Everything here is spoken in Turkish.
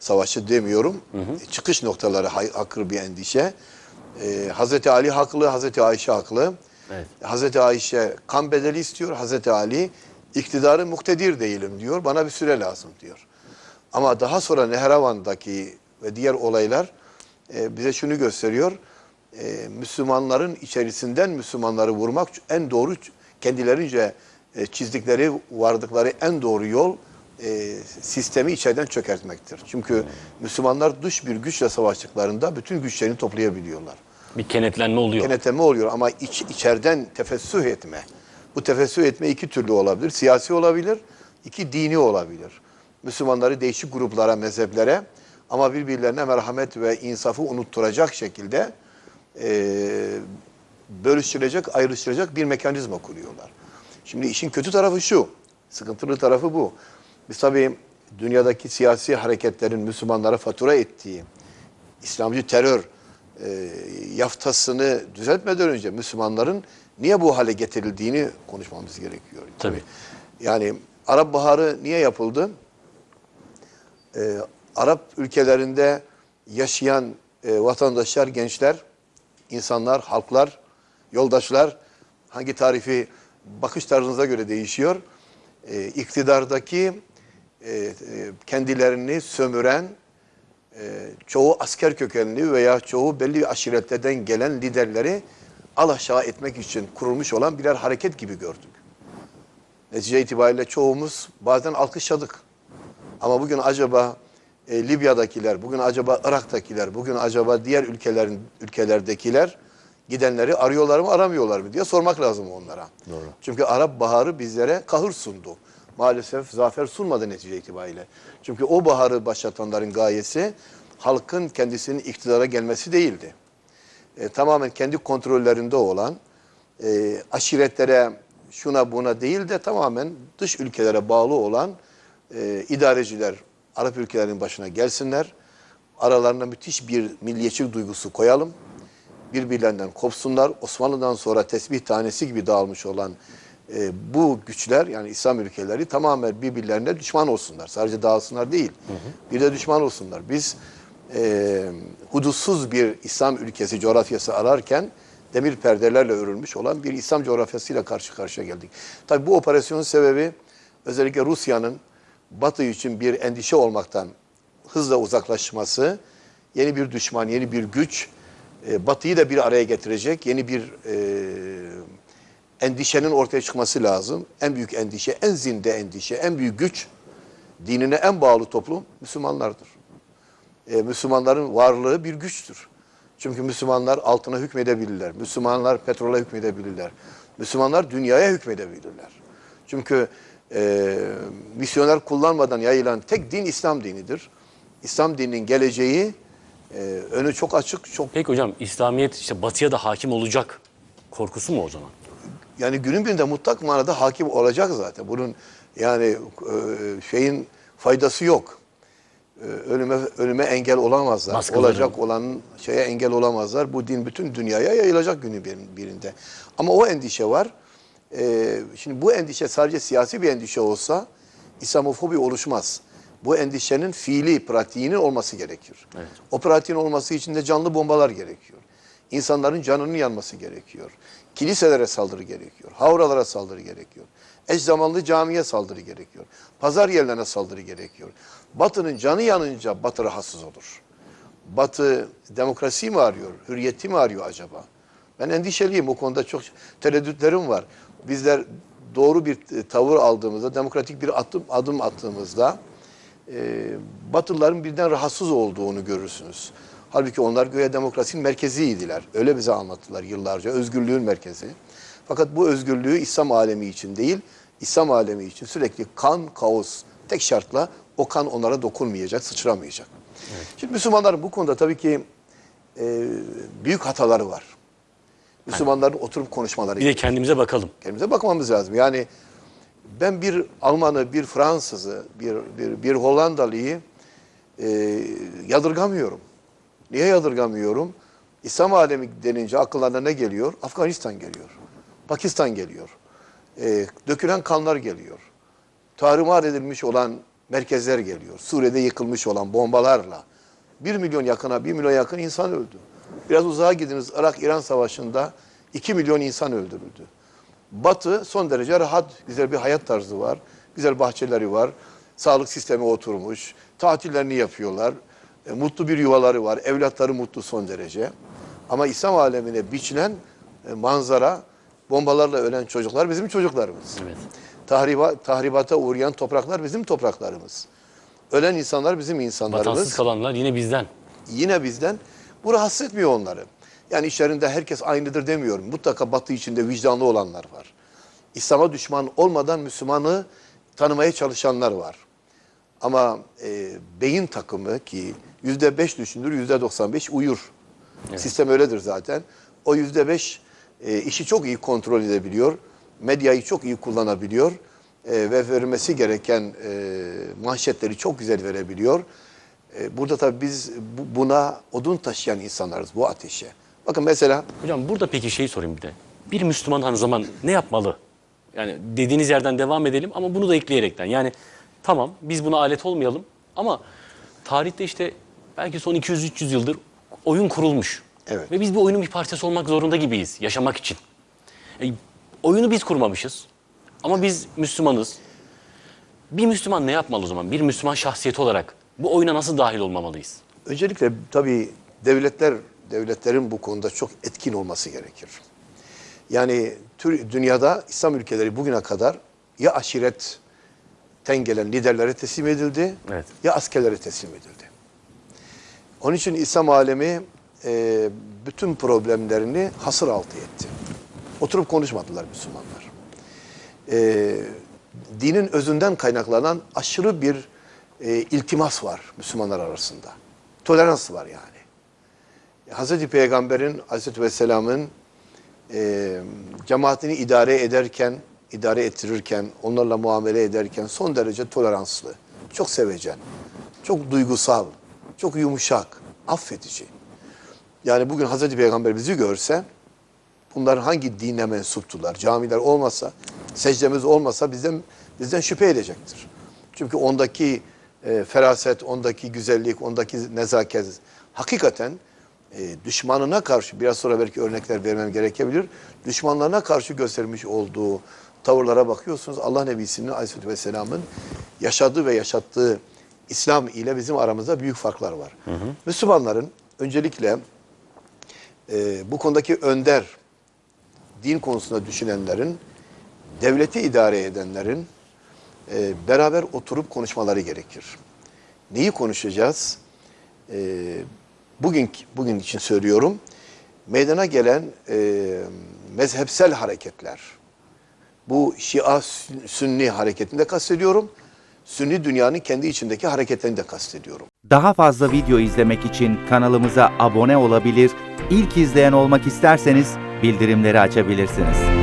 savaşı demiyorum. E, Çıkış noktaları haklı bir endişe. E, Hazreti Ali haklı, Hazreti Ayşe haklı. Evet. Hazreti Ayşe kan bedeli istiyor. Hazreti Ali iktidarı muktedir değilim diyor. Bana bir süre lazım diyor. Ama daha sonra Nehravan'daki ve diğer olaylar e, bize şunu gösteriyor. E, Müslümanların içerisinden Müslümanları vurmak en doğru kendilerince e, çizdikleri, vardıkları en doğru yol e, sistemi içeriden çökertmektir. Çünkü Müslümanlar dış bir güçle savaştıklarında bütün güçlerini toplayabiliyorlar. Bir kenetlenme oluyor. Kenetleme oluyor ama iç, içeriden tefessüh etme. Bu tefessüh etme iki türlü olabilir. Siyasi olabilir, iki dini olabilir. Müslümanları değişik gruplara, mezheplere ama birbirlerine merhamet ve insafı unutturacak şekilde e, bölüştürecek, ayrıştıracak bir mekanizma kuruyorlar. Şimdi işin kötü tarafı şu, sıkıntılı tarafı bu. Biz tabii dünyadaki siyasi hareketlerin Müslümanlara fatura ettiği İslamcı terör e, yaftasını düzeltmeden önce Müslümanların niye bu hale getirildiğini konuşmamız gerekiyor. Tabii. Yani Arap Baharı niye yapıldı? Ee, Arap ülkelerinde yaşayan e, vatandaşlar, gençler, insanlar, halklar, yoldaşlar hangi tarifi bakış tarzınıza göre değişiyor. Ee, iktidardaki e, e, kendilerini sömüren e, çoğu asker kökenli veya çoğu belli aşiretlerden gelen liderleri alaşağı etmek için kurulmuş olan birer hareket gibi gördük. Netice itibariyle çoğumuz bazen alkışladık. Ama bugün acaba e, Libya'dakiler, bugün acaba Irak'takiler, bugün acaba diğer ülkelerin ülkelerdekiler gidenleri arıyorlar mı aramıyorlar mı diye sormak lazım onlara. Doğru. Çünkü Arap Baharı bizlere kahır sundu. Maalesef zafer sunmadı netice itibariyle. Çünkü o baharı başlatanların gayesi halkın kendisinin iktidara gelmesi değildi. E, tamamen kendi kontrollerinde olan e, aşiretlere şuna buna değil de tamamen dış ülkelere bağlı olan e, idareciler Arap ülkelerinin başına gelsinler. Aralarına müthiş bir milliyetçilik duygusu koyalım. Birbirlerinden kopsunlar. Osmanlı'dan sonra tesbih tanesi gibi dağılmış olan e, bu güçler yani İslam ülkeleri tamamen birbirlerine düşman olsunlar. Sadece dağılsınlar değil. Bir de düşman olsunlar. Biz e, hudutsuz bir İslam ülkesi coğrafyası ararken demir perdelerle örülmüş olan bir İslam coğrafyasıyla karşı karşıya geldik. Tabii bu operasyonun sebebi özellikle Rusya'nın Batı için bir endişe olmaktan hızla uzaklaşması, yeni bir düşman, yeni bir güç, e, Batı'yı da bir araya getirecek yeni bir e, endişenin ortaya çıkması lazım. En büyük endişe, en zinde endişe, en büyük güç, dinine en bağlı toplum Müslümanlardır. E, Müslümanların varlığı bir güçtür. Çünkü Müslümanlar altına hükmedebilirler. Müslümanlar petrola hükmedebilirler. Müslümanlar dünyaya hükmedebilirler. Çünkü e, misyoner kullanmadan yayılan tek din İslam dinidir. İslam dininin geleceği e, önü çok açık, çok Peki hocam İslamiyet işte batıya da hakim olacak korkusu mu o zaman? Yani günün birinde mutlak manada hakim olacak zaten. Bunun yani e, şeyin faydası yok. E, Ölüme ölüme engel olamazlar. Baskıların. Olacak olan şeye engel olamazlar. Bu din bütün dünyaya yayılacak günün bir- birinde. Ama o endişe var. E, Şimdi bu endişe sadece siyasi bir endişe olsa İslamofobi oluşmaz. Bu endişenin fiili, pratiğinin olması gerekir. Evet. O pratiğin olması için de canlı bombalar gerekiyor. İnsanların canının yanması gerekiyor. Kiliselere saldırı gerekiyor. Havralara saldırı gerekiyor. Eş zamanlı camiye saldırı gerekiyor. Pazar yerlerine saldırı gerekiyor. Batı'nın canı yanınca Batı rahatsız olur. Batı demokrasi mi arıyor, hürriyeti mi arıyor acaba? Ben endişeliyim o konuda çok tereddütlerim var. Bizler doğru bir e, tavır aldığımızda, demokratik bir adım, adım attığımızda e, Batılıların birden rahatsız olduğunu görürsünüz. Halbuki onlar göğe demokrasinin merkeziydiler. Öyle bize anlattılar yıllarca. Özgürlüğün merkezi. Fakat bu özgürlüğü İslam alemi için değil, İslam alemi için sürekli kan, kaos. Tek şartla o kan onlara dokunmayacak, sıçramayacak. Şimdi Müslümanların bu konuda tabii ki e, büyük hataları var. Müslümanların oturup konuşmaları Bir de kendimize bakalım. Kendimize bakmamız lazım. Yani ben bir Almanı, bir Fransızı, bir, bir, bir Hollandalıyı e, yadırgamıyorum. Niye yadırgamıyorum? İslam alemi denince akıllarına ne geliyor? Afganistan geliyor. Pakistan geliyor. E, dökülen kanlar geliyor. Tarumar edilmiş olan merkezler geliyor. Suriye'de yıkılmış olan bombalarla 1 milyon yakına 1 milyon yakın insan öldü. Biraz uzağa gidiniz Irak-İran savaşında 2 milyon insan öldürüldü. Batı son derece rahat, güzel bir hayat tarzı var. Güzel bahçeleri var. Sağlık sistemi oturmuş. Tatillerini yapıyorlar. E, mutlu bir yuvaları var. Evlatları mutlu son derece. Ama İslam alemine biçilen e, manzara bombalarla ölen çocuklar bizim çocuklarımız. Evet. Tahriba, tahribata uğrayan topraklar bizim topraklarımız. Ölen insanlar bizim insanlarımız Vatansız kalanlar yine bizden. yine bizden. Bu rahatsız etmiyor onları. Yani işlerinde herkes aynıdır demiyorum. Mutlaka batı içinde vicdanlı olanlar var. İslam'a düşman olmadan Müslümanı tanımaya çalışanlar var. Ama e, beyin takımı ki yüzde beş düşünür, yüzde doksan beş uyur. Sistem öyledir zaten. O yüzde beş e, işi çok iyi kontrol edebiliyor. Medyayı çok iyi kullanabiliyor. E, ve vermesi gereken e, manşetleri çok güzel verebiliyor. E, burada tabii biz bu- buna odun taşıyan insanlarız bu ateşe. Bakın mesela Hocam burada peki şeyi sorayım bir de. Bir Müslüman hani zaman ne yapmalı? Yani dediğiniz yerden devam edelim ama bunu da ekleyerekten. Yani tamam biz buna alet olmayalım ama tarihte işte belki son 200-300 yıldır oyun kurulmuş. Evet. Ve biz bu oyunun bir parçası olmak zorunda gibiyiz yaşamak için. E, oyunu biz kurmamışız ama biz Müslümanız. Bir Müslüman ne yapmalı o zaman? Bir Müslüman şahsiyeti olarak bu oyuna nasıl dahil olmamalıyız? Öncelikle tabii devletler devletlerin bu konuda çok etkin olması gerekir. Yani tür, dünyada İslam ülkeleri bugüne kadar ya aşiretten gelen liderlere teslim edildi Evet. ya askerlere teslim edildi. Onun için İslam alemi e, bütün problemlerini hasır altı etti. Oturup konuşmadılar Müslümanlar. E, dinin özünden kaynaklanan aşırı bir e, iltimas var Müslümanlar arasında. Tolerans var yani. Hazreti Peygamber'in, Hazreti Vesselam'ın e, cemaatini idare ederken, idare ettirirken, onlarla muamele ederken son derece toleranslı, çok sevecen, çok duygusal, çok yumuşak, affedici. Yani bugün Hazreti Peygamber bizi görse, bunlar hangi dine mensuptular? Camiler olmasa, secdemiz olmasa bizden bizden şüphe edecektir. Çünkü ondaki e, feraset, ondaki güzellik, ondaki nezaket hakikaten e, düşmanına karşı biraz sonra belki örnekler vermem gerekebilir. Düşmanlarına karşı göstermiş olduğu tavırlara bakıyorsunuz. Allah Nebisi'nin Aleyhisselatü Vesselam'ın yaşadığı ve yaşattığı İslam ile bizim aramızda büyük farklar var. Müslümanların öncelikle e, bu konudaki önder, din konusunda düşünenlerin, devleti idare edenlerin e, beraber oturup konuşmaları gerekir. Neyi konuşacağız? E, bugün bugün için söylüyorum. Meydana gelen e, mezhepsel hareketler. Bu Şia Sünni hareketini de kastediyorum. Sünni dünyanın kendi içindeki hareketlerini de kastediyorum. Daha fazla video izlemek için kanalımıza abone olabilir, ilk izleyen olmak isterseniz bildirimleri açabilirsiniz.